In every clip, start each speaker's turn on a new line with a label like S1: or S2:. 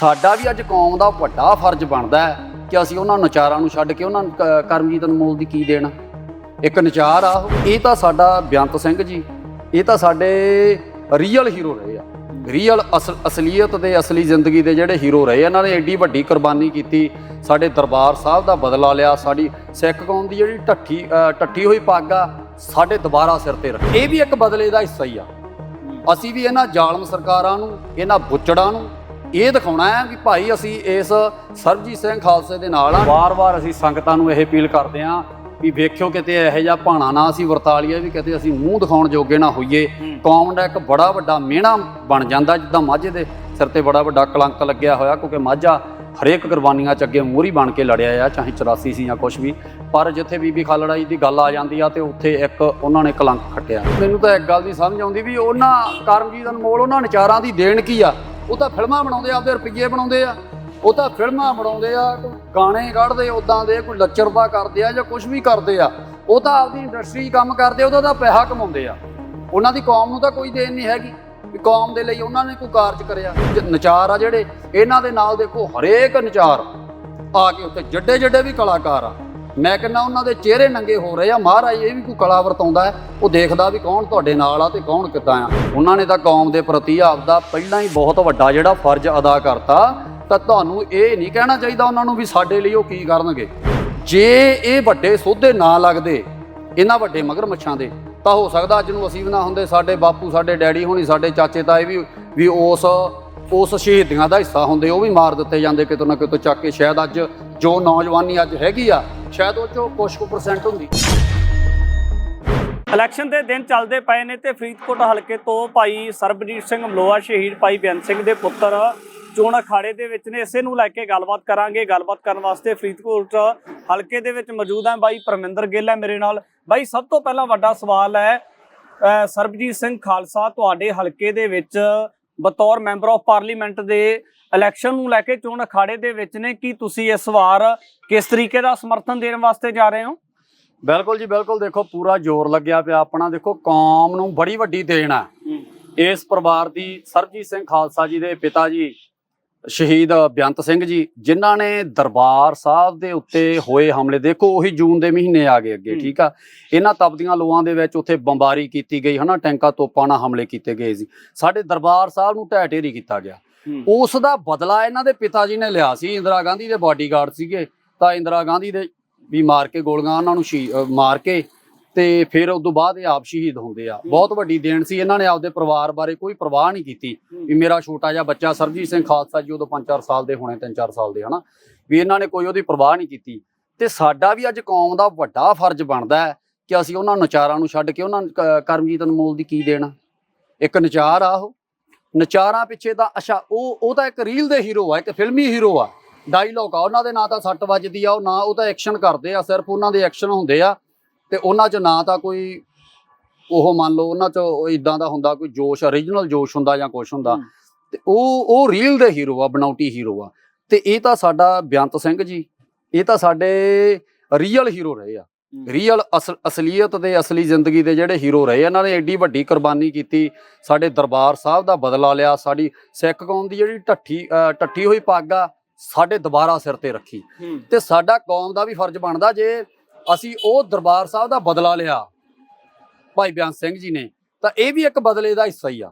S1: ਸਾਡਾ ਵੀ ਅੱਜ ਕੌਮ ਦਾ ਵੱਡਾ ਫਰਜ਼ ਬਣਦਾ ਹੈ ਕਿ ਅਸੀਂ ਉਹਨਾਂ ਨਚਾਰਾਂ ਨੂੰ ਛੱਡ ਕੇ ਉਹਨਾਂ ਨੂੰ ਕ- ਕਰਮਜੀਤ ਅਨਮੋਲ ਦੀ ਕੀ ਦੇਣਾ? ਇੱਕ ਨਚਾਰ ਆ ਉਹ। ਇਹ ਤਾਂ ਸਾਡਾ ਬੇਅੰਤ ਸਿੰਘ ਜੀ। ਇਹ ਤਾਂ ਸਾਡੇ ਰੀਅਲ ਹੀਰੋ ਰਹੇ ਆ। ਰੀਅਲ ਅਸਲ ਅਸਲੀਅਤ ਦੇ ਅਸਲੀ ਜ਼ਿੰਦਗੀ ਦੇ ਜਿਹੜੇ ਹੀਰੋ ਰਹੇ ਇਹਨਾਂ ਨੇ ਐਡੀ ਵੱਡੀ ਕੁਰਬਾਨੀ ਕੀਤੀ। ਸਾਡੇ ਦਰਬਾਰ ਸਾਹਿਬ ਦਾ ਬਦਲਾ ਲਿਆ। ਸਾਡੀ ਸਿੱਖ ਕੌਮ ਦੀ ਜਿਹੜੀ ਢੱਠੀ ਅ, ਟੱਟੀ ਹੋਈ ਪੱਗ ਆ ਸਾਡੇ ਦੁਬਾਰਾ ਸਿਰ ਤੇ ਰੱਖੀ। ਇਹ ਵੀ ਇੱਕ ਬਦਲੇ ਦਾ ਹਿੱਸਾ ਹੀ ਆ। ਅਸੀਂ ਵੀ ਇਹਨਾਂ ਜ਼ਾਲਮ ਸਰਕਾਰਾਂ ਨੂੰ ਇਹਨਾਂ ਬੁੱਚੜਾਂ ਨੂੰ ਇਹ ਦਿਖਾਉਣਾ ਹੈ ਕਿ ਭਾਈ ਅਸੀਂ ਇਸ ਸਰਬਜੀਤ ਸਿੰਘ ਖਾਲਸੇ ਦੇ ਨਾਲ ਆ ਵਾਰ-ਵਾਰ ਅਸੀਂ ਸੰਗਤਾਂ ਨੂੰ ਇਹ ਅਪੀਲ ਕਰਦੇ ਹਾਂ ਵੀ ਵੇਖਿਓ ਕਿਤੇ ਇਹੋ ਜਿਹਾ ਭਾਣਾ ਨਾ ਅਸੀਂ ਵਰਤਾ ਲਈਏ ਵੀ ਕਿਤੇ ਅਸੀਂ ਮੂੰਹ ਦਿਖਾਉਣ ਜੋਗੇ ਨਾ ਹੋਈਏ। ਕੌਮ ਦਾ ਇੱਕ ਬੜਾ ਵੱਡਾ ਮਿਹਣਾ ਬਣ ਜਾਂਦਾ ਜਿੱਦਾਂ ਮਾਝੇ ਦੇ ਸਿਰ ਤੇ ਬੜਾ ਵੱਡਾ ਕਲੰਕ ਲੱਗਿਆ ਹੋਇਆ ਕਿਉਂਕਿ ਮਾਝਾ ਹਰੇਕ ਕੁਰਬਾਨੀਆਂ ਚ ਅੱਗੇ ਮੂਹਰੀ ਬਣ ਕੇ ਲੜਿਆ ਆ ਚਾਹੇ 84 ਸੀ ਜਾਂ ਕੁਝ ਵੀ। ਪਰ ਜਿੱਥੇ ਬੀਬੀ ਖਾਲੜਾ ਜੀ ਦੀ ਗੱਲ ਆ ਜਾਂਦੀ ਆ ਤੇ ਉੱਥੇ ਇੱਕ ਉਹਨਾਂ ਨੇ ਕਲੰਕ ਖੱਟਿਆ। ਮੈਨੂੰ ਤਾਂ ਇੱਕ ਗੱਲ ਦੀ ਸਮਝ ਆਉਂਦੀ ਵੀ ਉਹਨਾਂ ਕਰਮਜੀਤ ਅਨਮੋਲ ਉਹਨਾਂ ਨਚਾਰਾਂ ਦੀ ਦੇਣ ਕੀ ਆ? ਉਹ ਤਾਂ ਫਿਲਮਾਂ ਬਣਾਉਂਦੇ ਆਪਦੇ ਰੁਪਈਏ ਬਣਾਉਂਦੇ ਆ। ਉਹ ਤਾਂ ਫਿਲਮਾਂ ਬਣਾਉਂਦੇ ਆ, ਕੋਈ ਗਾਣੇ ਕੱਢਦੇ ਉਦਾਂ ਦੇ ਕੋਈ ਲੱਚਰਤਾ ਕਰਦੇ ਆ ਜਾਂ ਕੁਝ ਵੀ ਕਰਦੇ ਆ। ਉਹ ਤਾਂ ਆਪਦੀ ਇੰਡਸਟਰੀ ਕੰਮ ਕਰਦੇ ਉਹਦਾ ਤਾਂ ਪੈਸਾ ਕਮਾਉਂਦੇ ਆ। ਉਹਨਾਂ ਦੀ ਕੌਮ ਨੂੰ ਤਾਂ ਕੋਈ ਦੇਣ ਨਹੀਂ ਹੈਗੀ ਵੀ ਕੌਮ ਦੇ ਲਈ ਉਹਨਾਂ ਨੇ ਕੋਈ ਕਾਰਜ ਕਰਿਆ। ਨਚਾਰ ਆ ਜਿਹੜੇ, ਇਹਨਾਂ ਦੇ ਨਾਲ ਦੇਖੋ ਹਰੇਕ ਨਚਾਰ ਆ ਕੇ ਉੱਤੇ ਜੱਡੇ ਜੱਡੇ ਵੀ ਕਲਾਕਾਰ ਆ। ਮੈਂ ਕਹਿੰਦਾ ਉਹਨਾਂ ਦੇ ਚਿਹਰੇ ਨੰਗੇ ਹੋ ਰਹੇ ਆ। ਮਹਾਰਾਜ, ਇਹ ਵੀ ਕੋਈ ਕਲਾ ਵਰਤਾਉਂਦਾ ਹੈ। ਉਹ ਦੇਖਦਾ ਵੀ ਕੌਣ ਤੁਹਾਡੇ ਨਾਲ ਆ ਤੇ ਕੌਣ ਕਿੱਦਾਂ ਆ। ਉਹਨਾਂ ਨੇ ਤਾਂ ਕੌਮ ਦੇ ਪ੍ਰਤੀ ਆਪਦਾ ਪਹਿਲਾਂ ਹੀ ਬਹੁਤ ਵੱਡਾ ਜਿਹੜਾ ਫਰਜ਼ ਅਦਾ ਕਰਤਾ। ਤਾਂ ਤੁਹਾਨੂੰ ਇਹ ਨਹੀਂ ਕਹਿਣਾ ਚਾਹੀਦਾ ਉਹਨਾਂ ਨੂੰ ਵੀ ਸਾਡੇ ਲਈ ਉਹ ਕੀ ਕਰਨਗੇ। ਜੇ ਇਹ ਵੱਡੇ ਸੋਧੇ ਨਾ ਲੱਗਦੇ, ਇਹਨਾਂ ਵੱਡੇ ਮਗਰਮੱਛਾਂ ਦੇ, ਤਾਂ ਹੋ ਸਕਦਾ ਅੱਜ ਨੂੰ ਅਸੀਂ ਵੀ ਨਾ ਹੁੰਦੇ। ਸਾਡੇ ਬਾਪੂ, ਸਾਡੇ ਡੈਡੀ ਹੋਣੀ, ਸਾਡੇ ਚਾਚੇ ਤਾਏ ਵੀ ਵੀ ਉਸ ਉਸ ਸ਼ਹੀਦੀਆਂ ਦਾ ਹਿੱਸਾ ਹੁੰਦੇ। ਉਹ ਵੀ ਮਾਰ ਦਿੱਤੇ ਜਾਂਦੇ ਕਿਤੋਂ ਨਾ ਕਿਤੋਂ। ਚੱਕ ਕੇ ਸ਼ਾਇਦ ਅੱਜ ਜੋ ਨੌਜਵਾਨੀ ਅੱਜ ਹੈਗੀ ਆ ਸ਼ਾਇਦ ਉਹ ਚੋਂ ਕੁਛ ਕੁ ਪਰਸੈਂਟ ਹੁੰਦੀ।
S2: ਇਲੈਕਸ਼ਨ ਦੇ ਦਿਨ ਚੱਲਦੇ ਪਏ ਨੇ ਤੇ ਫਰੀਦਕੋਟ ਹਲਕੇ ਤੋਂ ਭਾਈ ਸਰਬਜੀਤ ਸਿੰਘ ਮਲੋਆ ਸ਼ਹੀਦ ਭਾਈ ਬੇਅੰਤ ਸਿੰਘ ਦੇ ਪੁੱਤਰ ਚੋਣ ਅਖਾੜੇ ਦੇ ਵਿੱਚ ਨੇ। ਇਸੇ ਨੂੰ ਲੈ ਕੇ ਗੱਲਬਾਤ ਕਰਾਂਗੇ। ਗੱਲਬਾਤ ਕਰਨ ਵਾਸਤੇ ਫਰੀਦਕੋਟ ਹਲਕੇ ਦੇ ਵਿੱਚ ਮੌਜੂਦ ਹੈ। ਬਾਈ ਪਰਮਿੰਦਰ ਗਿੱਲ ਹੈ ਮੇਰੇ ਨਾਲ। ਬਾਈ, ਸਭ ਤੋਂ ਪਹਿਲਾਂ ਵੱਡਾ ਸਵਾਲ ਹੈ ਸਰਬਜੀਤ ਸਿੰਘ ਖਾਲਸਾ, ਤੁਹਾਡੇ ਹਲਕੇ ਦੇ ਵਿੱਚ ਬਤੌਰ ਮੈਂਬਰ ਆਫ ਪਾਰਲੀਮੈਂਟ ਦੇ ਇਲੈਕਸ਼ਨ ਨੂੰ ਲੈ ਕੇ ਚੋਣ ਅਖਾੜੇ ਦੇ ਵਿੱਚ ਨੇ। ਕੀ ਤੁਸੀਂ ਇਸ ਵਾਰ ਕਿਸ ਤਰੀਕੇ ਦਾ ਸਮਰਥਨ ਦੇਣ ਵਾਸਤੇ ਜਾ ਰਹੇ ਹੋ?
S1: ਬਿਲਕੁਲ ਜੀ ਬਿਲਕੁਲ। ਦੇਖੋ ਪੂਰਾ ਜ਼ੋਰ ਲੱਗਿਆ ਪਿਆ। ਆਪਣਾ ਦੇਖੋ ਕੌਮ ਨੂੰ ਬੜੀ ਵੱਡੀ ਦੇਣ ਆ ਇਸ ਪਰਿਵਾਰ ਦੀ ਸਰਬਜੀਤ ਸਿੰਘ ਖਾਲਸਾ ਜੀ ਦੇ ਪਿਤਾ ਜੀ ਸ਼ਹੀਦ ਬੇਅੰਤ ਸਿੰਘ ਜੀ ਜਿਨ੍ਹਾਂ ਨੇ ਦਰਬਾਰ ਸਾਹਿਬ ਦੇ ਉੱਤੇ ਹੋਏ ਹਮਲੇ ਦੇਖੋ ਉਹੀ ਜੂਨ ਦੇ ਮਹੀਨੇ ਆ ਗਏ ਅੱਗੇ। ਠੀਕ ਆ? ਇਹਨਾਂ ਤਪਦੀਆਂ ਲੋਆਂ ਦੇ ਵਿੱਚ ਉੱਥੇ ਬੰਬਾਰੀ ਕੀਤੀ ਗਈ ਹਨਾ? ਟੈਂਕਾਂ ਤੋਪਾਂ ਨਾਲ ਹਮਲੇ ਕੀਤੇ ਗਏ ਸੀ। ਸਾਡੇ ਦਰਬਾਰ ਸਾਹਿਬ ਨੂੰ ਢਹਿ ਢੇਰੀ ਕੀਤਾ ਗਿਆ। ਉਸ ਦਾ ਬਦਲਾ ਇਹਨਾਂ ਦੇ ਪਿਤਾ ਜੀ ਨੇ ਲਿਆ ਸੀ ਇੰਦਰਾ ਗਾਂਧੀ ਦੇ ਬਾਡੀਗਾਰਡ ਸੀਗੇ। ਤਾਂ ਇੰਦਰਾ ਗਾਂਧੀ ਦੇ ਵੀ ਮਾਰ ਕੇ ਗੋਲੀਆਂ ਉਹਨਾਂ ਨੂੰ ਮਾਰ ਕੇ ਤੇ ਫਿਰ ਉਸ ਤੋਂ ਬਾਅਦ ਇਹ ਆਪ ਸ਼ਹੀਦ ਹੁੰਦੇ ਆ। ਬਹੁਤ ਵੱਡੀ ਦੇਣ ਸੀ। ਇਹਨਾਂ ਨੇ ਆਪਦੇ ਪਰਿਵਾਰ ਬਾਰੇ ਕੋਈ ਪਰਵਾਹ ਨਹੀਂ ਕੀਤੀ ਵੀ ਮੇਰਾ ਛੋਟਾ ਜਿਹਾ ਬੱਚਾ ਸਰਜੀਤ ਸਿੰਘ ਖਾਲਸਾ ਜੀ ਉਦੋਂ 5-4 ਸਾਲ ਦੇ ਹੋਣੇ 3-4 ਸਾਲ ਦੇ ਹਨਾ? ਵੀ ਇਹਨਾਂ ਨੇ ਕੋਈ ਉਹਦੀ ਪਰਵਾਹ ਨਹੀਂ ਕੀਤੀ। ਤੇ ਸਾਡਾ ਵੀ ਅੱਜ ਕੌਮ ਦਾ ਵੱਡਾ ਫਰਜ਼ ਬਣਦਾ ਹੈ ਕਿ ਅਸੀਂ ਉਹਨਾਂ ਨਚਾਰਾਂ ਨੂੰ ਛੱਡ ਕੇ ਉਹਨਾਂ ਕਰਮਜੀਤ ਅਨਮੋਲ ਦੀ ਕੀ ਦੇਣਾ ਇੱਕ ਨਚਾਰ ਆ ਉਹ। ਨਚਾਰਾਂ ਪਿੱਛੇ ਤਾਂ ਅੱਛਾ ਉਹ ਉਹ ਤਾਂ ਇੱਕ ਰੀਲ ਦੇ ਹੀਰੋ ਆ ਇੱਕ ਫਿਲਮੀ ਹੀਰੋ ਆ। ਡਾਇਲੌਗ ਆ ਉਹਨਾਂ ਦੇ ਨਾਂ ਤਾਂ ਸੱਟ ਵੱਜਦੀ ਆ ਉਹ ਨਾ ਉਹ ਤਾਂ ਐਕਸ਼ਨ ਕਰਦੇ ਆ ਸਿਰਫ ਉਹਨਾਂ ਦੇ ਐਕਸ਼ਨ ਹੁੰਦੇ ਆ ਤੇ ਉਹਨਾਂ 'ਚ ਨਾ ਤਾਂ ਕੋਈ ਉਹ ਮੰਨ ਲਓ ਉਹਨਾਂ 'ਚ ਇਦਾਂ ਦਾ ਹੁੰਦਾ ਕੋਈ ਜੋਸ਼ origignal ਜੋਸ਼ ਹੁੰਦਾ ਜਾਂ ਕੁਛ ਹੁੰਦਾ। ਤੇ ਉਹ ਉਹ ਰੀਲ ਦੇ ਹੀਰੋ ਆ ਬਣਾਉਟੀ ਹੀਰੋ ਆ। ਤੇ ਇਹ ਤਾਂ ਸਾਡਾ ਬੇਅੰਤ ਸਿੰਘ ਜੀ ਇਹ ਤਾਂ ਸਾਡੇ ਰੀਅਲ ਹੀਰੋ ਰਹੇ ਆ। ਰੀਅਲ ਅਸਲ ਅਸਲੀਅਤ ਦੇ ਅਸਲੀ ਜ਼ਿੰਦਗੀ ਦੇ ਜਿਹੜੇ ਹੀਰੋ ਰਹੇ ਇਹਨਾਂ ਨੇ ਐਡੀ ਵੱਡੀ ਕੁਰਬਾਨੀ ਕੀਤੀ ਸਾਡੇ ਦਰਬਾਰ ਸਾਹਿਬ ਦਾ ਬਦਲਾ ਲਿਆ ਸਾਡੀ ਸਿੱਖ ਕੌਮ ਦੀ ਜਿਹੜੀ ਢੱਠੀ ਟੱਟੀ ਹੋਈ ਪੱਗ ਆ ਸਾਡੇ ਦੁਬਾਰਾ ਸਿਰ ਤੇ ਰੱਖੀ। ਤੇ ਸਾਡਾ ਕੌਮ ਦਾ ਵੀ ਫਰਜ਼ ਬਣਦਾ ਜੇ ਅਸੀਂ ਉਹ ਦਰਬਾਰ ਸਾਹਿਬ ਦਾ ਬਦਲਾ ਲਿਆ ਭਾਈ ਬਿਆਨ ਸਿੰਘ ਜੀ ਨੇ ਤਾਂ ਇਹ ਵੀ ਇੱਕ ਬਦਲੇ ਦਾ ਹਿੱਸਾ ਹੀ ਆ।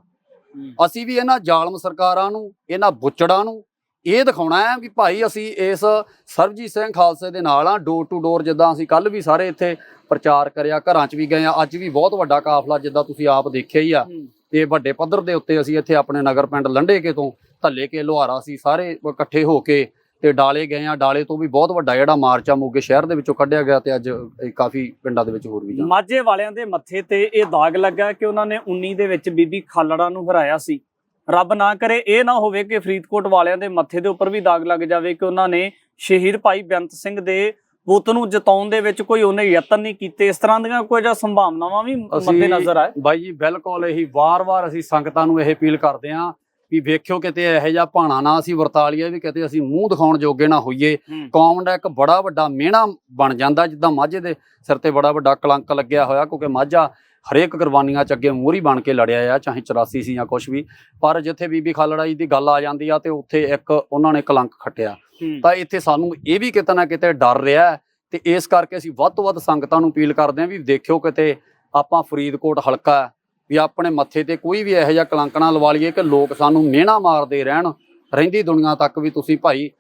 S1: ਅਸੀਂ ਵੀ ਇਹਨਾਂ ਜ਼ਾਲਮ ਸਰਕਾਰਾਂ ਨੂੰ ਇਹਨਾਂ ਬੁੱਚੜਾਂ ਨੂੰ ਇਹ ਦਿਖਾਉਣਾ ਹੈ ਵੀ ਭਾਈ ਅਸੀਂ ਇਸ ਸਰਬਜੀਤ ਸਿੰਘ ਖਾਲਸੇ ਦੇ ਨਾਲ ਆ ਡੋਰ ਟੂ ਡੋਰ ਜਿੱਦਾਂ ਅਸੀਂ ਕੱਲ ਵੀ ਸਾਰੇ ਇੱਥੇ ਪ੍ਰਚਾਰ ਕਰਿਆ ਘਰਾਂ 'ਚ ਵੀ ਗਏ ਆ ਅੱਜ ਵੀ ਬਹੁਤ ਵੱਡਾ ਕਾਫਲਾ ਜਿੱਦਾਂ ਤੁਸੀਂ ਆਪ ਦੇਖਿਆ ਹੀ ਆ। ਤੇ ਵੱਡੇ ਪੱਧਰ ਦੇ ਉੱਤੇ ਅਸੀਂ ਇੱਥੇ ਆਪਣੇ ਨਗਰ ਪਿੰਡ ਲੰਡੇਕੇ ਤੋਂ ਧੱਲੇ ਕੇ ਲੋਹਾਰਾ ਸੀ ਸਾਰੇ ਇਕੱਠੇ ਹੋ ਕੇ ਤੇ ਡਾਲੇ ਗਏ ਆ। ਡਾਲੇ ਤੋਂ ਵੀ ਬਹੁਤ ਵੱਡਾ ਜਿਹੜਾ ਮਾਰਚ ਆ ਮੋਗੇ ਸ਼ਹਿਰ ਦੇ ਵਿੱਚੋਂ ਕੱਢਿਆ ਗਿਆ ਤੇ ਅੱਜ ਕਾਫੀ ਪਿੰਡਾਂ ਦੇ ਵਿੱਚ ਹੋਰ ਵੀ ਜਾ
S2: ਮਾਝੇ ਵਾਲਿਆਂ ਦੇ ਮੱਥੇ ਤੇ ਇਹ ਦਾਗ ਲੱਗਾ ਕਿ ਉਹਨਾਂ ਨੇ 19 ਦੇ ਵਿੱਚ ਬੀਬੀ ਖਾਲੜਾ ਨੂੰ ਹਰਾਇਆ ਸੀ। ਰੱਬ ਨਾ ਕਰੇ ਇਹ ਨਾ ਹੋਵੇ ਕਿ ਫਰੀਦਕੋਟ ਵਾਲਿਆਂ ਦੇ ਮੱਥੇ ਦੇ ਉੱਪਰ ਵੀ ਦਾਗ ਲੱਗ ਜਾਵੇ ਕਿ ਉਹਨਾਂ ਨੇ ਸ਼ਹੀਦ ਭਾਈ ਬੇਅੰਤ ਸਿੰਘ ਦੇ ਪੁੱਤ ਨੂੰ ਜਿਤਾਉਣ ਦੇ ਵਿੱਚ ਕੋਈ ਉਹਨੇ ਯਤਨ ਨਹੀਂ ਕੀਤੇ। ਇਸ ਤਰ੍ਹਾਂ ਦੀਆਂ ਕੋਈ ਜਿਹਾ ਸੰਭਾਵਨਾਵਾਂ ਵੀ ਮੱਦੇ ਨਜ਼ਰ ਆਏ?
S1: ਬਾਈ ਜੀ ਬਿਲਕੁਲ ਇਹੀ ਵਾਰ-ਵਾਰ ਅਸੀਂ ਸੰਗਤਾਂ ਨੂੰ ਇਹ ਅਪੀਲ ਕਰਦੇ ਆਂ ਵੀ ਵੇਖਿਓ ਕਿਤੇ ਇਹੋ ਜਿਹਾ ਭਾਣਾ ਨਾ ਅਸੀਂ ਵਰਤਾ ਲਈਏ ਵੀ ਕਿਤੇ ਅਸੀਂ ਮੂੰਹ ਦਿਖਾਉਣ ਜੋਗੇ ਨਾ ਹੋਈਏ। ਕੌਮ ਦਾ ਇੱਕ ਬੜਾ ਵੱਡਾ ਮਿਹਣਾ ਬਣ ਜਾਂਦਾ ਜਿੱਦਾਂ ਮਾਝੇ ਦੇ ਸਿਰ ਤੇ ਬੜਾ ਵੱਡਾ ਕਲੰਕ ਲੱਗਿਆ ਹੋਇਆ ਕਿਉਂਕਿ ਮਾਝਾ ਹਰੇਕ ਕੁਰਬਾਨੀਆਂ ਚ ਅੱਗੇ ਮੂਹਰੀ ਬਣ ਕੇ ਲੜਿਆ ਆ ਚਾਹੇ 84 ਸੀ ਜਾਂ ਕੁਝ ਵੀ। ਪਰ ਜਿੱਥੇ ਬੀਬੀ ਖਾਲੜਾ ਜੀ ਦੀ ਗੱਲ ਆ ਜਾਂਦੀ ਆ ਤੇ ਉੱਥੇ ਇੱਕ ਉਹਨਾਂ ਨੇ ਕਲੰਕ ਖੱਟਿਆ। ਤਾਂ ਇੱਥੇ ਸਾਨੂੰ ਇਹ ਵੀ ਕਿਤੇ ਨਾ ਕਿਤੇ ਡਰ ਰਿਹਾ ਤੇ ਇਸ ਕਰਕੇ ਅਸੀਂ ਵੱਧ ਤੋਂ ਵੱਧ ਸੰਗਤਾਂ ਨੂੰ ਅਪੀਲ ਕਰਦੇ ਹਾਂ ਵੀ ਦੇਖਿਓ ਕਿਤੇ ਆਪਾਂ ਫਰੀਦਕੋਟ ਹਲਕਾ ਵੀ ਆਪਣੇ ਮੱਥੇ ਤੇ ਕੋਈ ਵੀ ਇਹੋ ਜਿਹਾ ਕਲੰਕ ਨਾ ਲਵਾ ਲਈਏ ਕਿ ਲੋਕ ਸਾਨੂੰ ਮਿਹਣਾ ਮਾਰਦੇ ਰਹਿਣ। ਰਹਿੰਦੀ ਦੁਨੀਆ ਤੱਕ ਵੀ ਤੁਸੀਂ ਭਾਈ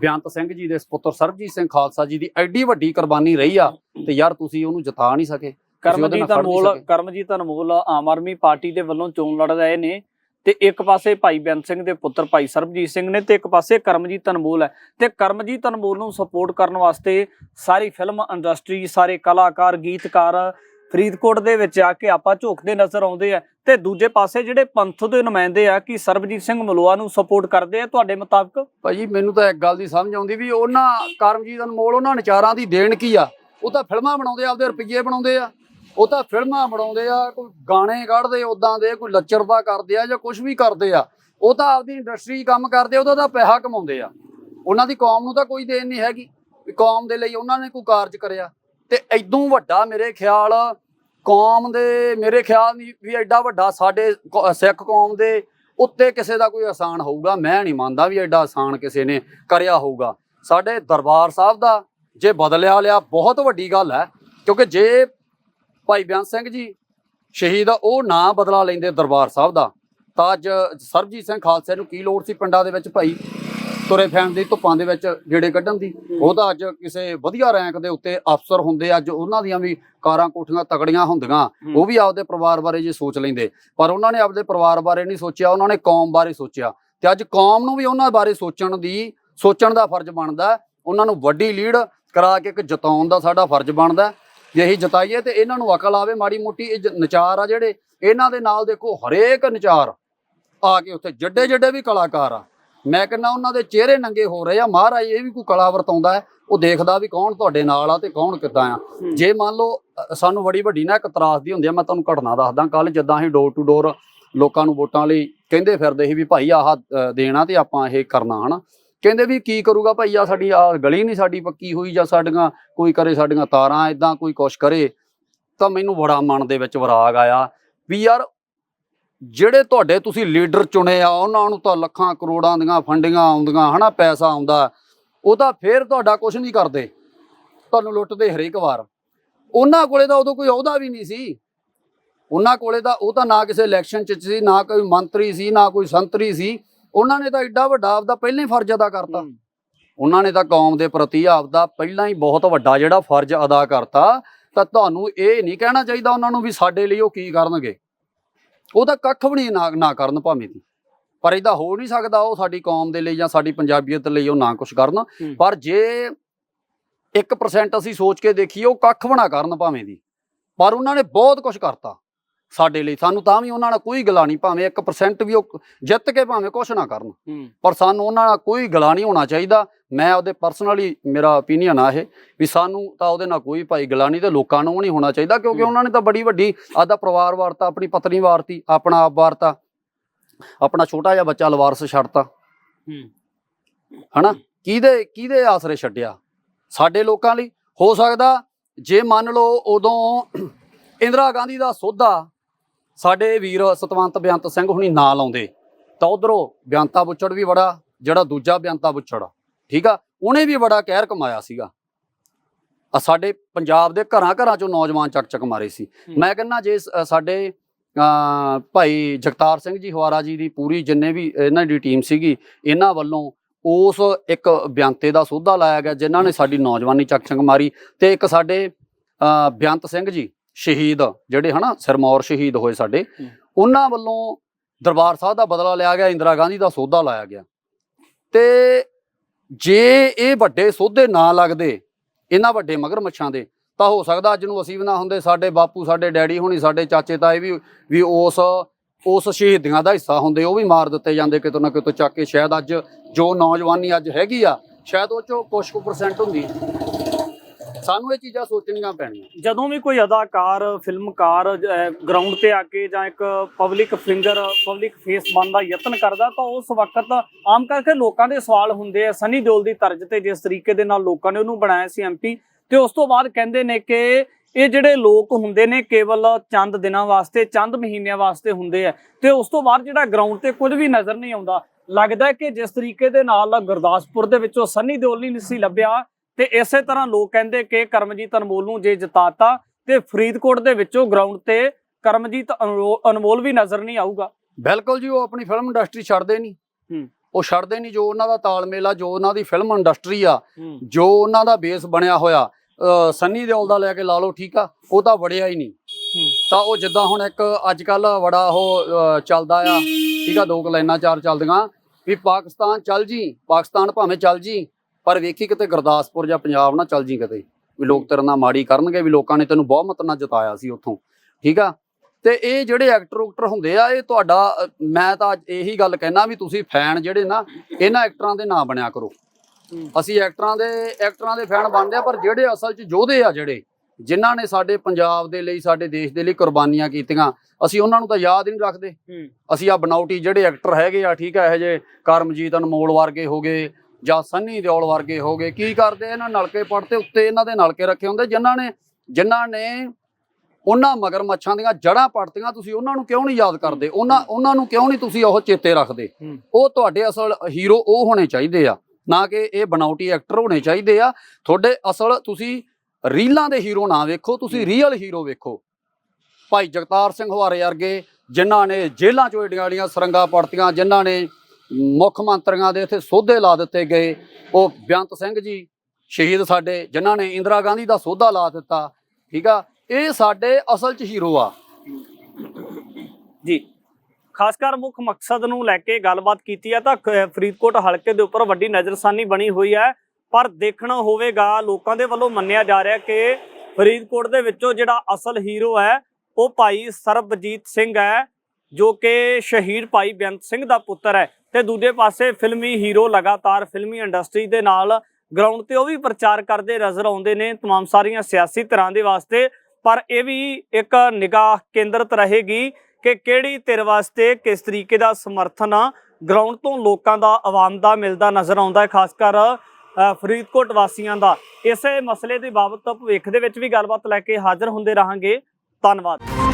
S1: ਬੇਅੰਤ ਸਿੰਘ ਜੀ ਦੇ ਸੁਪੁੱਤਰ ਸਰਬਜੀਤ ਸਿੰਘ ਖਾਲਸਾ ਜੀ ਦੀ ਐਡੀ ਵੱਡੀ ਕੁਰਬਾਨੀ ਰਹੀ ਆ ਤੇ ਯਾਰ ਤੁਸੀਂ ਉਹਨੂੰ ਜਿਤਾ ਨਹੀਂ ਸਕੇ।
S2: ਕਰਮਜੀਤ ਅਨਮੋਲ। ਕਰਮਜੀਤ ਅਨਮੋਲ ਆਮ ਆਦਮੀ ਪਾਰਟੀ ਦੇ ਵੱਲੋਂ ਚੋਣ ਲੜ ਰਹੇ ਨੇ ਤੇ ਇੱਕ ਪਾਸੇ ਭਾਈ ਬੇਅੰਤ ਸਿੰਘ ਦੇ ਪੁੱਤਰ ਭਾਈ ਸਰਬਜੀਤ ਸਿੰਘ ਨੇ ਤੇ ਇੱਕ ਪਾਸੇ ਕਰਮਜੀਤ ਅਨਮੋਲ ਹੈ। ਤੇ ਕਰਮਜੀਤ ਅਨਮੋਲ ਨੂੰ ਸਪੋਰਟ ਕਰਨ ਵਾਸਤੇ ਸਾਰੀ ਫਿਲਮ ਇੰਡਸਟਰੀ ਸਾਰੇ ਕਲਾਕਾਰ ਗੀਤਕਾਰ ਫਰੀਦਕੋਟ ਦੇ ਵਿੱਚ ਆ ਕੇ ਆਪਾਂ ਝੋਕਦੇ ਨਜ਼ਰ ਆਉਂਦੇ ਆ। ਤੇ ਦੂਜੇ ਪਾਸੇ ਜਿਹੜੇ ਪੰਥ ਦੇ ਨੁਮਾਇੰਦੇ ਆ ਕਿ ਸਰਬਜੀਤ ਸਿੰਘ ਮਲੂਆ ਨੂੰ ਸਪੋਰਟ ਕਰਦੇ ਆ ਤੁਹਾਡੇ ਮੁਤਾਬਕ?
S1: ਭਾਜੀ ਮੈਨੂੰ ਤਾਂ ਇੱਕ ਗੱਲ ਦੀ ਸਮਝ ਆਉਂਦੀ ਵੀ ਉਹਨਾਂ ਕਰਮਜੀਤ ਅਨਮੋਲ ਉਹਨਾਂ ਨਚਾਰਾਂ ਦੀ ਦੇਣ ਕੀ ਆ? ਉਹ ਤਾਂ ਫਿਲਮਾਂ ਬਣਾਉਂਦੇ ਆ, ਆਪਦੇ ਰੁਪਈਏ ਬਣਾਉਂਦੇ ਆ। ਉਹ ਤਾਂ ਫਿਲਮਾਂ ਬਣਾਉਂਦੇ ਆ, ਕੋਈ ਗਾਣੇ ਕੱਢਦੇ ਉਦਾਂ ਦੇ, ਕੋਈ ਲੱਚਰਦਾ ਕਰਦੇ ਆ ਜਾਂ ਕੁਝ ਵੀ ਕਰਦੇ ਆ, ਉਹ ਤਾਂ ਆਪਦੀ ਇੰਡਸਟਰੀ ਕੰਮ ਕਰਦੇ ਉਹਦਾ ਤਾਂ ਪੈਸਾ ਕਮਾਉਂਦੇ ਆ। ਉਹਨਾਂ ਦੀ ਕੌਮ ਨੂੰ ਤਾਂ ਕੋਈ ਦੇਣ ਨਹੀਂ ਹੈਗੀ, ਵੀ ਕੌਮ ਦੇ ਲਈ ਉਹਨਾਂ ਨੇ ਕੋਈ ਕਾਰਜ ਕਰਿਆ। ਤੇ ਐਦੋਂ ਵੱਡਾ ਮੇਰੇ ਖਿਆਲ, ਕੌਮ ਦੇ, ਮੇਰੇ ਖਿਆਲ ਨਹੀਂ ਵੀ ਐਡਾ ਵੱਡਾ ਸਾਡੇ ਕੌ- ਸਿੱਖ ਕੌਮ ਦੇ ਉੱਤੇ ਕਿਸੇ ਦਾ ਕੋਈ ਆਸਾਨ ਹੋਊਗਾ, ਮੈਂ ਨਹੀਂ ਮੰਨਦਾ ਵੀ ਐਡਾ ਆਸਾਨ ਕਿਸੇ ਨੇ ਕਰਿਆ ਹੋਊਗਾ। ਸਾਡੇ ਦਰਬਾਰ ਸਾਹਿਬ ਦਾ ਜੇ ਬਦਲਿਆ ਲਿਆ, ਬਹੁਤ ਵੱਡੀ ਗੱਲ ਹੈ, ਕਿਉਂਕਿ ਜੇ ਭਾਈ ਬਿਆਨ ਸਿੰਘ ਜੀ ਸ਼ਹੀਦ ਆ, ਉਹ ਨਾਂ ਬਦਲਾ ਲੈਂਦੇ ਦਰਬਾਰ ਸਾਹਿਬ ਦਾ। ਤਾਂ ਅੱਜ ਸਰਬਜੀਤ ਸਿੰਘ ਖਾਲਸੇ ਨੂੰ ਕੀ ਲੋੜ ਸੀ ਪਿੰਡਾਂ ਦੇ ਵਿੱਚ ਭਾਈ ਤੁਰੇ ਫੈਣ ਦੀ ਧੁੱਪਾਂ ਦੇ ਵਿੱਚ ਜਿਹੜੇ ਕੱਢਣ ਦੀ? ਉਹ ਤਾਂ ਅੱਜ ਕਿਸੇ ਵਧੀਆ ਰੈਂਕ ਦੇ ਉੱਤੇ ਅਫਸਰ ਹੁੰਦੇ ਅੱਜ ਉਹਨਾਂ ਦੀਆਂ ਵੀ ਕਾਰਾਂ ਕੋਠੀਆਂ ਤਗੜੀਆਂ ਹੁੰਦੀਆਂ ਉਹ ਵੀ ਆਪਦੇ ਪਰਿਵਾਰ ਬਾਰੇ ਜੇ ਸੋਚ ਲੈਂਦੇ। ਪਰ ਉਹਨਾਂ ਨੇ ਆਪਦੇ ਪਰਿਵਾਰ ਬਾਰੇ ਨਹੀਂ ਸੋਚਿਆ ਉਹਨਾਂ ਨੇ ਕੌਮ ਬਾਰੇ ਸੋਚਿਆ। ਤੇ ਅੱਜ ਕੌਮ ਨੂੰ ਵੀ ਉਹਨਾਂ ਬਾਰੇ ਸੋਚਣ ਦੀ ਸੋਚਣ ਦਾ ਫਰਜ਼ ਬਣਦਾ ਉਹਨਾਂ ਨੂੰ ਵੱਡੀ ਲੀਡ ਕਰਾ ਕੇ ਇੱਕ ਜਿਤਾਉਣ ਦਾ ਸਾਡਾ ਫਰਜ਼ ਬਣਦਾ। ਜੇ ਅਸੀਂ ਜਿਤਾਈਏ ਤੇ ਇਹਨਾਂ ਨੂੰ ਅਕਲ ਆਵੇ ਮਾੜੀ ਮੋਟੀ ਇਹ ਨਚਾਰ ਆ ਜਿਹੜੇ ਇਹਨਾਂ ਦੇ ਨਾਲ ਦੇਖੋ ਹਰੇਕ ਨਚਾਰ ਆ ਕੇ ਉੱਥੇ ਜੱਡੇ ਜੱਡੇ ਵੀ ਕਲਾਕਾਰ ਆ। ਮੈਂ ਕਹਿੰਦਾ ਉਹਨਾਂ ਦੇ ਚਿਹਰੇ ਨੰਗੇ ਹੋ ਰਹੇ ਆ। ਮਹਾਰਾਜ ਇਹ ਵੀ ਕੋਈ ਕਲਾ ਵਰਤਾਉਂਦਾ ਹੈ ਉਹ ਦੇਖਦਾ ਵੀ ਕੌਣ ਤੁਹਾਡੇ ਨਾਲ ਆ ਤੇ ਕੌਣ ਕਿੱਦਾਂ ਆ। ਜੇ ਮੰਨ ਲਓ ਸਾਨੂੰ ਬੜੀ ਵੱਡੀ ਨਾ ਇੱਕ ਤਰਾਸਦੀ ਹੁੰਦੀ ਆ ਮੈਂ ਤੁਹਾਨੂੰ ਘਟਨਾ ਦੱਸਦਾ ਕੱਲ ਜਿੱਦਾਂ ਅਸੀਂ ਡੋਰ ਟੂ ਡੋਰ ਲੋਕਾਂ ਨੂੰ ਵੋਟਾਂ ਲਈ ਕਹਿੰਦੇ ਫਿਰਦੇ ਸੀ ਵੀ ਭਾਈ ਆਹ ਦੇਣਾ ਤੇ ਆਪਾਂ ਇਹ ਕਰਨਾ ਹਨਾ। ਕਹਿੰਦੇ ਵੀ ਕੀ ਕਰੂਗਾ ਭਾਈ ਆ ਸਾਡੀ ਆ ਗਲੀ ਨਹੀਂ ਸਾਡੀ ਪੱਕੀ ਹੋਈ ਜਾਂ ਸਾਡੀਆਂ, ਕੋਈ ਕਰੇ ਸਾਡੀਆਂ ਤਾਰਾਂ ਇਦਾਂ ਕੋਈ ਕੁਛ ਕਰੇ, ਤਾਂ ਮੈਨੂੰ ਬੜਾ ਮਨ ਦੇ ਵਿੱਚ ਵਿਰਾਗ ਆਇਆ ਵੀ ਯਾਰ ਜਿਹੜੇ ਤੁਹਾਡੇ ਤੁਸੀਂ ਲੀਡਰ ਚੁਣੇ ਆ, ਉਹਨਾਂ ਨੂੰ ਤਾਂ ਲੱਖਾਂ ਕਰੋੜਾਂ ਦੀਆਂ ਫੰਡਿੰਗਾਂ ਆਉਂਦੀਆਂ, ਹਨਾ, ਪੈਸਾ ਆਉਂਦਾ ਉਹ ਤਾਂ ਫੇਰ ਤੁਹਾਡਾ ਕੁਝ ਨਹੀਂ ਕਰਦੇ। ਤੁਹਾਨੂੰ ਲੁੱਟਦੇ ਹਰੇਕ ਵਾਰ। ਉਹਨਾਂ ਕੋਲੇ ਤਾਂ ਉਦੋਂ ਕੋਈ ਅਹੁਦਾ ਵੀ ਨਹੀਂ ਸੀ। ਉਹਨਾਂ ਕੋਲੇ ਤਾਂ, ਉਹ ਤਾਂ ਨਾ ਕਿਸੇ ਇਲੈਕਸ਼ਨ ਚ ਸੀ, ਨਾ ਕੋਈ ਮੰਤਰੀ ਸੀ, ਨਾ ਕੋਈ ਸੰਤਰੀ ਸੀ। ਉਹਨਾਂ ਨੇ ਤਾਂ ਐਡਾ ਵੱਡਾ ਆਪਦਾ ਪਹਿਲਾਂ ਹੀ ਫਰਜ਼ ਅਦਾ ਕਰਤਾ। ਉਹਨਾਂ ਨੇ ਤਾਂ ਕੌਮ ਦੇ ਪ੍ਰਤੀ ਆਪਦਾ ਪਹਿਲਾਂ ਹੀ ਬਹੁਤ ਵੱਡਾ ਜਿਹੜਾ ਫਰਜ਼ ਅਦਾ ਕਰਤਾ। ਤਾਂ ਤੁਹਾਨੂੰ ਇਹ ਨਹੀਂ ਕਹਿਣਾ ਚਾਹੀਦਾ ਉਹਨਾਂ ਨੂੰ ਵੀ ਸਾਡੇ ਲਈ ਉਹ ਕੀ ਕਰਨਗੇ। ਉਹ ਤਾਂ ਕੱਖ ਵੀ ਨਹੀਂ ਨਾ ਕਰਨ ਭਾਵੇਂ ਦੀ। ਪਰ ਇਹਦਾ ਹੋ ਨਹੀਂ ਸਕਦਾ ਉਹ ਸਾਡੀ ਕੌਮ ਦੇ ਲਈ ਜਾਂ ਸਾਡੀ ਪੰਜਾਬੀਅਤ ਲਈ ਉਹ ਨਾ ਕੁਝ ਕਰਨ। ਪਰ ਜੇ 1% ਅਸੀਂ ਸੋਚ ਕੇ ਦੇਖੀਏ ਉਹ ਕੱਖ ਬਣਾ ਕਰਨ ਭਾਵੇਂ ਦੀ। ਪਰ ਉਹਨਾਂ ਨੇ ਬਹੁਤ ਕੁਝ ਕਰਤਾ। ਸਾਡੇ ਲਈ। ਸਾਨੂੰ ਤਾਂ ਵੀ ਉਹਨਾਂ ਨਾਲ ਕੋਈ ਗਲਾ ਨਹੀਂ ਭਾਵੇਂ 1% ਵੀ ਉਹ ਜਿੱਤ ਕੇ ਭਾਵੇਂ ਕੁਝ ਨਾ ਕਰਨ। ਪਰ ਸਾਨੂੰ ਉਹਨਾਂ ਨਾਲ ਕੋਈ ਗਲਾ ਨਹੀਂ ਹੋਣਾ ਚਾਹੀਦਾ। ਮੈਂ ਉਹਦੇ ਪਰਸਨਲੀ ਮੇਰਾ ਓਪੀਨੀਅਨ ਆ ਇਹ ਵੀ ਸਾਨੂੰ ਤਾਂ ਉਹਦੇ ਨਾਲ ਕੋਈ ਭਾਈ ਗਲਾ ਨਹੀਂ ਤੇ ਲੋਕਾਂ ਨੂੰ ਨਹੀਂ ਹੋਣਾ ਚਾਹੀਦਾ ਕਿਉਂਕਿ। ਉਹਨਾਂ ਨੇ ਤਾਂ ਬੜੀ ਵੱਡੀ ਆਦਾ ਪਰਿਵਾਰ ਵਾਰਤਾ ਆਪਣੀ ਪਤਨੀ ਵਾਰਤੀ ਆਪਣਾ ਆਪ ਵਾਰਤਾ ਆਪਣਾ ਛੋਟਾ ਜਿਹਾ ਬੱਚਾ ਲਵਾਰਸ ਛੱਡਤਾ। ਹਨਾ? ਕਿਹਦੇ ਕਿਹਦੇ ਆਸਰੇ ਛੱਡਿਆ? ਸਾਡੇ ਲੋਕਾਂ ਲਈ। ਹੋ ਸਕਦਾ ਜੇ ਮੰਨ ਲਓ ਉਦੋਂ ਇੰਦਰਾ ਗਾਂਧੀ ਦਾ ਸੋਧਾ ਸਾਡੇ ਵੀਰ ਸਤਵੰਤ ਬੇਅੰਤ ਸਿੰਘ ਹੁਣੀ ਨਾਂ ਲਾਉਂਦੇ ਤਾਂ ਉਧਰੋਂ ਬੇਅੰਤਾ ਬੁੱਚੜ ਵੀ ਬੜਾ ਜਿਹੜਾ ਦੂਜਾ ਬੇਅੰਤਾ ਬੁੱਚੜ ਠੀਕ ਆ? ਉਹਨੇ ਵੀ ਬੜਾ ਕਹਿਰ ਕਮਾਇਆ ਸੀਗਾ। ਆ ਸਾਡੇ ਪੰਜਾਬ ਦੇ ਘਰਾਂ ਘਰਾਂ ਚੋਂ ਨੌਜਵਾਨ ਚੱਕ ਚੱਕ ਮਾਰੇ ਸੀ। ਮੈਂ ਕਹਿੰਦਾ ਜੇ ਸਾਡੇ ਭਾਈ ਜਗਤਾਰ ਸਿੰਘ ਜੀ ਹਵਾਰਾ ਜੀ ਦੀ ਪੂਰੀ ਜਿੰਨੇ ਵੀ ਇਹਨਾਂ ਦੀ ਟੀਮ ਸੀਗੀ ਇਹਨਾਂ ਵੱਲੋਂ ਉਸ ਇੱਕ ਬਿਆੰਤੇ ਦਾ ਸੋਧਾ ਲਾਇਆ ਗਿਆ ਜਿਨ੍ਹਾਂ ਨੇ ਸਾਡੀ ਨੌਜਵਾਨੀ ਚੱਕ ਚੱਕ ਮਾਰੀ। ਤੇ ਇੱਕ ਸਾਡੇ ਬੇਅੰਤ ਸਿੰਘ ਜੀ ਸ਼ਹੀਦ ਜਿਹੜੇ ਹਨਾ ਸਿਰਮੌਰ ਸ਼ਹੀਦ ਹੋਏ ਸਾਡੇ। ਉਹਨਾਂ ਵੱਲੋਂ ਦਰਬਾਰ ਸਾਹਿਬ ਦਾ ਬਦਲਾ ਲਿਆ ਗਿਆ ਇੰਦਰਾ ਗਾਂਧੀ ਦਾ ਸੋਧਾ ਲਾਇਆ ਗਿਆ ਤੇ ਜੇ ਇਹ ਵੱਡੇ ਸੋਧੇ ਨਾ ਲੱਗਦੇ ਇਹਨਾਂ ਵੱਡੇ ਮਗਰਮੱਛਾਂ ਦੇ ਤਾਂ ਹੋ ਸਕਦਾ ਅੱਜ ਨੂੰ ਅਸੀਂ ਵੀ ਨਾ ਹੁੰਦੇ ਸਾਡੇ ਬਾਪੂ ਸਾਡੇ ਡੈਡੀ ਹੋਣੀ ਸਾਡੇ ਚਾਚੇ ਤਾਏ ਵੀ ਵੀ ਉਸ ਉਸ ਸ਼ਹੀਦੀਆਂ ਦਾ ਹਿੱਸਾ ਹੁੰਦੇ ਉਹ ਵੀ ਮਾਰ ਦਿੱਤੇ ਜਾਂਦੇ ਕਿਤੋਂ ਨਾ ਕਿਤੋਂ ਚੱਕ ਕੇ ਸ਼ਾਇਦ ਅੱਜ ਜੋ ਨੌਜਵਾਨੀ ਅੱਜ ਹੈਗੀ ਆ ਸ਼ਾਇਦ ਉਹ ਚੋਂ ਕੁਛ ਕੁ ਪਰਸੈਂਟ ਹੁੰਦੀ ਸਾਨੂੰ ਇਹ ਚੀਜ਼ਾਂ ਸੋਚਣੀਆਂ ਪੈਣੀਆਂ।
S2: ਜਦੋਂ ਵੀ ਕੋਈ ਅਦਾਕਾਰ, ਫਿਲਮਕਾਰ ਗਰਾਊਂਡ ਤੇ ਆ ਕੇ ਜਾਂ ਇੱਕ ਪਬਲਿਕ ਫਿੰਗਰ ਪਬਲਿਕ ਫੇਸ ਬਣਨ ਦਾ ਯਤਨ ਕਰਦਾ, ਤਾਂ ਉਸ ਵਕਤ ਆਮ ਕਰਕੇ ਲੋਕਾਂ ਦੇ ਸਵਾਲ ਹੁੰਦੇ ਆ। ਸਨੀ ਦਿਓਲ ਦੀ ਤਰਜ਼ ਤੇ ਜਿਸ ਤਰੀਕੇ ਦੇ ਨਾਲ ਲੋਕਾਂ ਨੇ ਉਹਨੂੰ ਬਣਾਇਆ ਸੀ ਐਮਪੀ ਤੇ ਉਸ ਤੋਂ ਬਾਅਦ ਕਹਿੰਦੇ ਨੇ ਕਿ ਇਹ ਜਿਹੜੇ ਲੋਕ ਹੁੰਦੇ ਨੇ ਕੇਵਲ ਚੰਦ ਦਿਨਾਂ ਵਾਸਤੇ, ਚੰਦ ਮਹੀਨਿਆਂ ਵਾਸਤੇ ਹੁੰਦੇ ਆ। ਤੇ ਉਸ ਤੋਂ ਬਾਅਦ ਜਿਹੜਾ ਗਰਾਊਂਡ ਤੇ ਕੁਝ ਵੀ ਨਜ਼ਰ ਨਹੀਂ ਆਉਂਦਾ, ਲੱਗਦਾ ਕਿ ਜਿਸ ਤਰੀਕੇ ਦੇ ਨਾਲ ਗੁਰਦਾਸਪੁਰ ਦੇ ਵਿੱਚੋਂ ਸੰਨੀ ਦਿਓਲ ਨਹੀਂ ਸੀ ਲੱਭਿਆ। ਤੇ ਇਸੇ ਤਰ੍ਹਾਂ ਲੋਕ ਕਹਿੰਦੇ ਕਿ ਕਰਮਜੀਤ ਅਨਮੋਲ ਨੂੰ ਜੇ ਜਿਤਾਤਾ ਤੇ ਫਰੀਦਕੋਟ ਦੇ ਵਿੱਚੋਂ ਗਰਾਊਂਡ ਤੇ ਕਰਮਜੀਤ ਅਨਮੋ- ਅਨਮੋਲ ਵੀ ਨਜ਼ਰ ਨਹੀਂ ਆਊਗਾ।
S1: ਬਿਲਕੁਲ ਜੀ ਉਹ ਆਪਣੀ ਫਿਲਮ ਇੰਡਸਟਰੀ ਛੱਡਦੇ ਨਹੀਂ। ਉਹ ਛੱਡਦੇ ਨਹੀਂ ਜੋ ਉਹਨਾਂ ਦਾ ਤਾਲਮੇਲ ਆ ਜੋ ਉਹਨਾਂ ਦੀ ਫਿਲਮ ਇੰਡਸਟਰੀ ਆ ਜੋ ਉਹਨਾਂ ਦਾ ਬੇਸ ਬਣਿਆ ਹੋਇਆ ਸੰਨੀ ਦਿਓਲ ਦਾ ਲੈ ਕੇ ਲਾ ਲਓ ਠੀਕ ਆ ਉਹ ਤਾਂ ਵੜਿਆ ਹੀ ਨਹੀਂ। ਤਾਂ ਉਹ ਜਿੱਦਾਂ ਹੁਣ ਇੱਕ ਅੱਜ ਕੱਲ ਬੜਾ ਉਹ ਚੱਲਦਾ ਆ ਠੀਕ ਆ ਦੋ ਕੁ ਲਾਈਨਾਂ ਚਾਰ ਚੱਲਦੀਆਂ ਵੀ ਪਾਕਿਸਤਾਨ ਚੱਲ ਜੀ ਪਾਕਿਸਤਾਨ ਭਾਵੇਂ ਚੱਲ ਜੀ ਪਰ ਵੇਖੀ ਕਿਤੇ ਗੁਰਦਾਸਪੁਰ ਜਾਂ ਪੰਜਾਬ ਨਾ ਚੱਲ ਜੀ ਕਿਤੇ ਵੀ ਲੋਕ ਤੇਰੇ ਨਾਲ ਮਾੜੀ ਕਰਨਗੇ ਵੀ ਲੋਕਾਂ ਨੇ ਤੈਨੂੰ ਬਹੁਮਤ ਨਾਲ ਜਿਤਾਇਆ ਸੀ ਉੱਥੋਂ ਠੀਕ ਆ? ਤੇ ਇਹ ਜਿਹੜੇ ਐਕਟਰ ਉਕਟਰ ਹੁੰਦੇ ਆ ਇਹ ਤੁਹਾਡਾ ਮੈਂ ਤਾਂ ਅੱਜ ਇਹੀ ਗੱਲ ਕਹਿਣਾ ਵੀ ਤੁਸੀਂ ਫੈਨ ਜਿਹੜੇ ਨਾ ਇਹਨਾਂ ਐਕਟਰਾਂ ਦੇ ਨਾਂ ਬਣਿਆ ਕਰੋ। ਅਸੀਂ ਐਕਟਰਾਂ ਦੇ ਐਕਟਰਾਂ ਦੇ ਫੈਨ ਬਣਦੇ ਆ ਪਰ ਜਿਹੜੇ ਅਸਲ 'ਚ ਯੋਧੇ ਆ ਜਿਹੜੇ ਜਿਨ੍ਹਾਂ ਨੇ ਸਾਡੇ ਪੰਜਾਬ ਦੇ ਲਈ ਸਾਡੇ ਦੇਸ਼ ਦੇ ਲਈ ਕੁਰਬਾਨੀਆਂ ਕੀਤੀਆਂ ਅਸੀਂ ਉਹਨਾਂ ਨੂੰ ਤਾਂ ਯਾਦ ਹੀ ਨਹੀਂ ਰੱਖਦੇ। ਅਸੀਂ ਆ ਬਨਾਉਟੀ ਜਿਹੜੇ ਐਕਟਰ ਹੈਗੇ ਆ ਠੀਕ ਆ ਇਹ ਜੇ ਕਰਮਜੀਤ ਅਨਮੋਲ ਵਰਗੇ ਹੋ ਗਏ ਜਾਂ ਸੰਨੀ ਦਿਓਲ ਵਰਗੇ ਹੋ ਗਏ ਕੀ ਕਰਦੇ ਇਹਨਾਂ ਨਲਕੇ ਪੜ ਤੇ ਉੱਤੇ ਇਹਨਾਂ ਦੇ ਨਲਕੇ ਰੱਖੇ ਹੁੰਦੇ ਜਿਨ੍ਹਾਂ ਨੇ ਜਿਨ੍ਹਾਂ ਨੇ ਉਹਨਾਂ ਮਗਰਮੱਛਾਂ ਦੀਆਂ ਜੜ੍ਹਾਂ ਪੜਤੀਆਂ ਤੁਸੀਂ ਉਹਨਾਂ ਨੂੰ ਕਿਉਂ ਨਹੀਂ ਯਾਦ ਕਰਦੇ? ਉਹਨਾਂ ਉਹਨਾਂ ਨੂੰ ਕਿਉਂ ਨਹੀਂ ਤੁਸੀਂ ਉਹ ਚੇਤੇ ਰੱਖਦੇ। ਉਹ ਤੁਹਾਡੇ ਅਸਲ ਹੀਰੋ ਉਹ ਹੋਣੇ ਚਾਹੀਦੇ ਆ ਨਾ ਕਿ ਇਹ ਬਨਾਉਟੀ ਐਕਟਰ ਹੋਣੇ ਚਾਹੀਦੇ ਆ। ਤੁਹਾਡੇ ਅਸਲ ਤੁਸੀਂ ਰੀਲਾਂ ਦੇ ਹੀਰੋ ਨਾ ਵੇਖੋ ਤੁਸੀਂ ਰੀਅਲ ਹੀਰੋ ਵੇਖੋ। ਭਾਈ ਜਗਤਾਰ ਸਿੰਘ ਹਵਾਰੇ ਵਰਗੇ ਜਿਨ੍ਹਾਂ ਨੇ ਜੇਲ੍ਹਾਂ ਚੋਂ ਏਡੀਆਂ ਏਡੀਆਂ ਸਰੰਗਾਂ ਪੜਤੀਆਂ ਜਿਨ੍ਹਾਂ ਨੇ ਮੁੱਖ ਮੰਤਰੀਆਂ ਦੇ ਇੱਥੇ ਸੋਧੇ ਲਾ ਦਿੱਤੇ ਗਏ। ਉਹ ਬੇਅੰਤ ਸਿੰਘ ਜੀ, ਸ਼ਹੀਦ ਸਾਡੇ, ਜਿਨ੍ਹਾਂ ਨੇ ਇੰਦਰਾ ਗਾਂਧੀ ਦਾ ਸੋਧਾ ਲਾ ਦਿੱਤਾ, ਠੀਕ ਆ? ਇਹ ਸਾਡੇ ਅਸਲ 'ਚ ਹੀਰੋ ਆ।
S2: ਜੀ, ਖਾਸ ਕਰ ਮੁੱਖ ਮਕਸਦ ਨੂੰ ਲੈ ਕੇ ਗੱਲਬਾਤ ਕੀਤੀ ਹੈ ਤਾਂ ਫਰੀਦਕੋਟ ਹਲਕੇ ਦੇ ਉੱਪਰ ਵੱਡੀ ਨਜ਼ਰਸਾਨੀ ਬਣੀ ਹੋਈ ਹੈ ਪਰ ਦੇਖਣਾ ਹੋਵੇਗਾ, ਲੋਕਾਂ ਦੇ ਵੱਲੋਂ ਮੰਨਿਆ ਜਾ ਰਿਹਾ ਕਿ ਫਰੀਦਕੋਟ ਦੇ ਵਿੱਚੋਂ ਜਿਹੜਾ ਅਸਲ ਹੀਰੋ ਹੈ, ਉਹ ਭਾਈ ਸਰਬਜੀਤ ਸਿੰਘ ਹੈ, ਜੋ ਕਿ ਸ਼ਹੀਦ ਭਾਈ ਬੇਅੰਤ ਸਿੰਘ ਦਾ ਪੁੱਤਰ ਹੈ। ਤੇ ਦੂਜੇ ਪਾਸੇ ਫਿਲਮੀ ਹੀਰੋ ਲਗਾਤਾਰ ਫਿਲਮੀ ਇੰਡਸਟਰੀ ਦੇ ਨਾਲ ਗਰਾਊਂਡ ਤੇ ਉਹ ਵੀ ਪ੍ਰਚਾਰ ਕਰਦੇ ਨਜ਼ਰ ਆਉਂਦੇ ਨੇ तमाम ਸਾਰੀਆਂ ਸਿਆਸੀ ਧਿਰਾਂ ਦੇ ਵਾਸਤੇ ਪਰ ਇਹ ਵੀ ਇੱਕ ਨਿਗਾਹ ਕੇਂਦਰਿਤ ਰਹੇਗੀ ਕਿ ਕਿਹੜੀ ਧਿਰ ਵਾਸਤੇ ਕਿਸ ਤਰੀਕੇ ਦਾ ਸਮਰਥਨ ਗਰਾਊਂਡ ਤੋਂ ਲੋਕਾਂ ਦਾ ਆਵਾਮ ਦਾ ਮਿਲਦਾ ਨਜ਼ਰ ਆਉਂਦਾ ਹੈ ਖਾਸ ਕਰ ਅ, ਫਰੀਦਕੋਟ ਵਾਸੀਆਂ ਦਾ ਇਸੇ ਮਸਲੇ ਦੀ ਬਾਬਤ ਭਵਿੱਖ ਦੇ ਵਿੱਚ ਵੀ ਗੱਲਬਾਤ ਲੈ ਕੇ ਹਾਜ਼ਰ ਹੁੰਦੇ ਰਹਾਂਗੇ ਧੰਨਵਾਦ